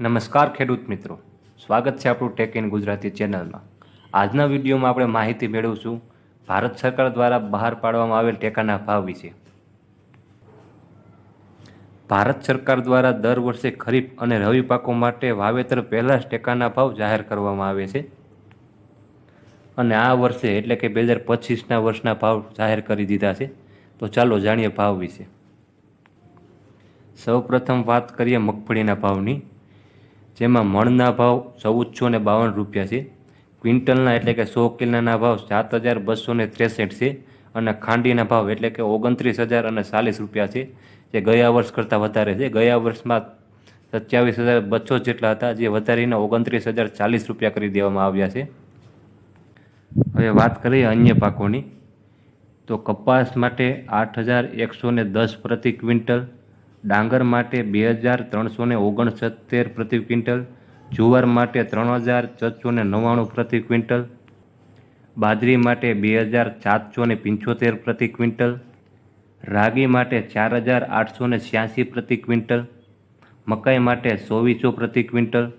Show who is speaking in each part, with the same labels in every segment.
Speaker 1: નમસ્કાર ખેડૂત મિત્રો. સ્વાગત છે આપણું ટેક ઇન ગુજરાતી ચેનલમાં. આજના વિડીયોમાં આપણે માહિતી મેળવીશું. ભારત સરકાર દ્વારા બહાર પાડવામાં આવેલ ટેકાના ભાવ વિશે. ભારત સરકાર દ્વારા દર વર્ષે ખરીફ અને રવિ પાકો માટે વાવેતર પહેલાં જ ટેકાના ભાવ જાહેર કરવામાં આવે છે. અને આ વર્ષે એટલે કે બે હજાર પચીસના વર્ષના ભાવ જાહેર કરી દીધા છે. તો ચાલો જાણીએ ભાવ વિશે. સૌપ્રથમ વાત કરીએ મગફળીના ભાવની. જેમાં મણના ભાવ ચૌદસો ને બાવન રૂપિયા છે. ક્વિન્ટલના એટલે કે સો કિલોના ભાવ સાત હજાર બસો ને ત્રેસઠ છે અને ખાંડીના ભાવ એટલે કે ઓગણત્રીસ હજાર અને ચાલીસ રૂપિયા છે. જે ગયા વર્ષ કરતાં વધારે છે. ગયા વર્ષમાં સત્યાવીસ હજાર બસો જેટલા હતા, જે વધારીને ઓગણત્રીસ હજાર ચાલીસ રૂપિયા કરી દેવામાં આવ્યા છે. હવે વાત કરીએ અન્ય પાકોની. તો કપાસ માટે આઠ હજાર એકસો ને દસ પ્રતિ ક્વિન્ટલ ડાંગર માટે બે હજાર ત્રણસો ને ઓગણસત્તેર પ્રતિ ક્વિન્ટલ, જુવાર માટે ત્રણ હજાર છસો ને નવ્વાણું પ્રતિ ક્વિન્ટલ, બાજરી માટે બે હજાર સાતસો ને પંચોતેર પ્રતિ ક્વિન્ટલ, રાગી માટે ચાર હજાર આઠસો ને છ્યાસી પ્રતિ ક્વિન્ટલ, મકાઈ માટે ચોવીસો પ્રતિ ક્વિન્ટલ,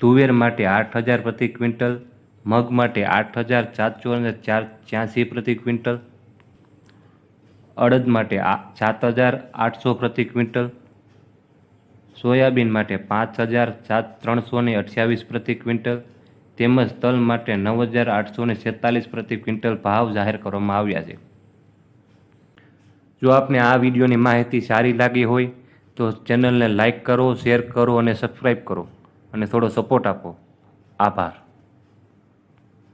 Speaker 1: તુવેર માટે આઠ હજાર પ્રતિ ક્વિન્ટલ, મગ માટે આઠ હજાર સાતસો ને ચાર છ્યાસી પ્રતિ ક્વિન્ટલ અડદ માટે સાત હજાર આઠસો પ્રતિ ક્વિન્ટલ, સોયાબીન માટે પાંચ હજાર સાત ત્રણસો ને અઠ્યાવીસ પ્રતિ ક્વિન્ટલ, તેમજ તલ માટે નવ હજાર આઠસો ને છેતાલીસ પ્રતિ ક્વિન્ટલ ભાવ જાહેર કરવામાં આવ્યા છે. જો આપને આ વિડીયોની માહિતી સારી લાગી હોય, તો ચેનલને લાઇક કરો, શેર કરો અને સબસ્ક્રાઈબ કરો. અને થોડો સપોર્ટ આપો. આભાર.